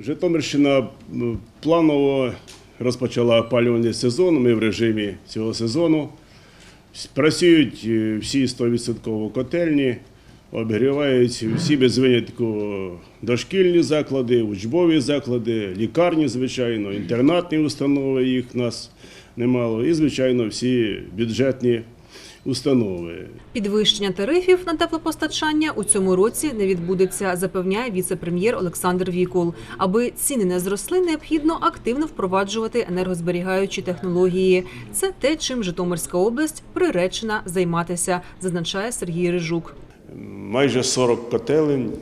Житомирщина планово розпочала опалювальний сезон. Ми в режимі цього сезону. Працюють е, всі 100% котельні, обігріваються всі без винятку дошкільні заклади, учбові заклади, лікарні, звичайно, інтернатні установи, їх нас немало, і, звичайно, всі бюджетні установи. Підвищення тарифів на теплопостачання у цьому році не відбудеться, запевняє віце-прем'єр Олександр Вікул. Аби ціни не зросли, необхідно активно впроваджувати енергозберігаючі технології. Це те, чим Житомирська область приречена займатися, зазначає Сергій Рижук. Майже 40 котелень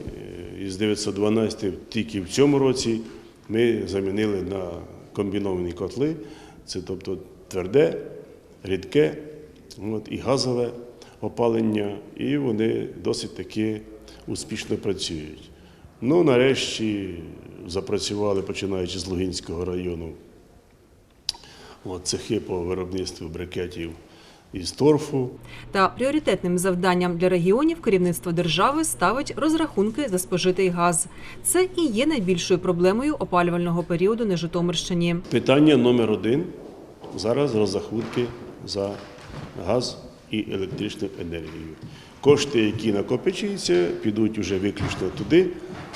е, із 912 тільки в цьому році ми замінили на комбіновані котли. Це тобто тверде, рідке от, і газове опалення, і вони досить таки успішно працюють. Ну, нарешті запрацювали, починаючи з Лугинського району, от, цехи по виробництву брикетів із торфу. Та пріоритетним завданням для регіонів керівництво держави ставить розрахунки за спожитий газ. Це і є найбільшою проблемою опалювального періоду на Житомирщині. Питання номер один зараз розрахунки за газ і електричну енергію. Кошти, які накопичуються, підуть уже виключно туди,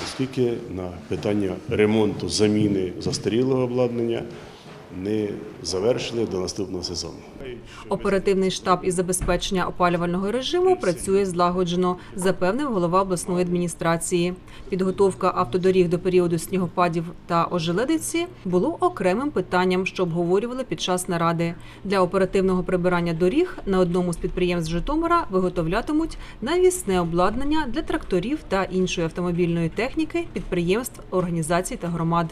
оскільки на питання ремонту, заміни застарілого обладнання не завершили до наступного сезону. Оперативний штаб із забезпечення опалювального режиму працює злагоджено, запевнив голова обласної адміністрації. Підготовка автодоріг до періоду снігопадів та ожеледиці було окремим питанням, що обговорювали під час наради. Для оперативного прибирання доріг на одному з підприємств Житомира виготовлятимуть навісне обладнання для тракторів та іншої автомобільної техніки підприємств, організацій та громад.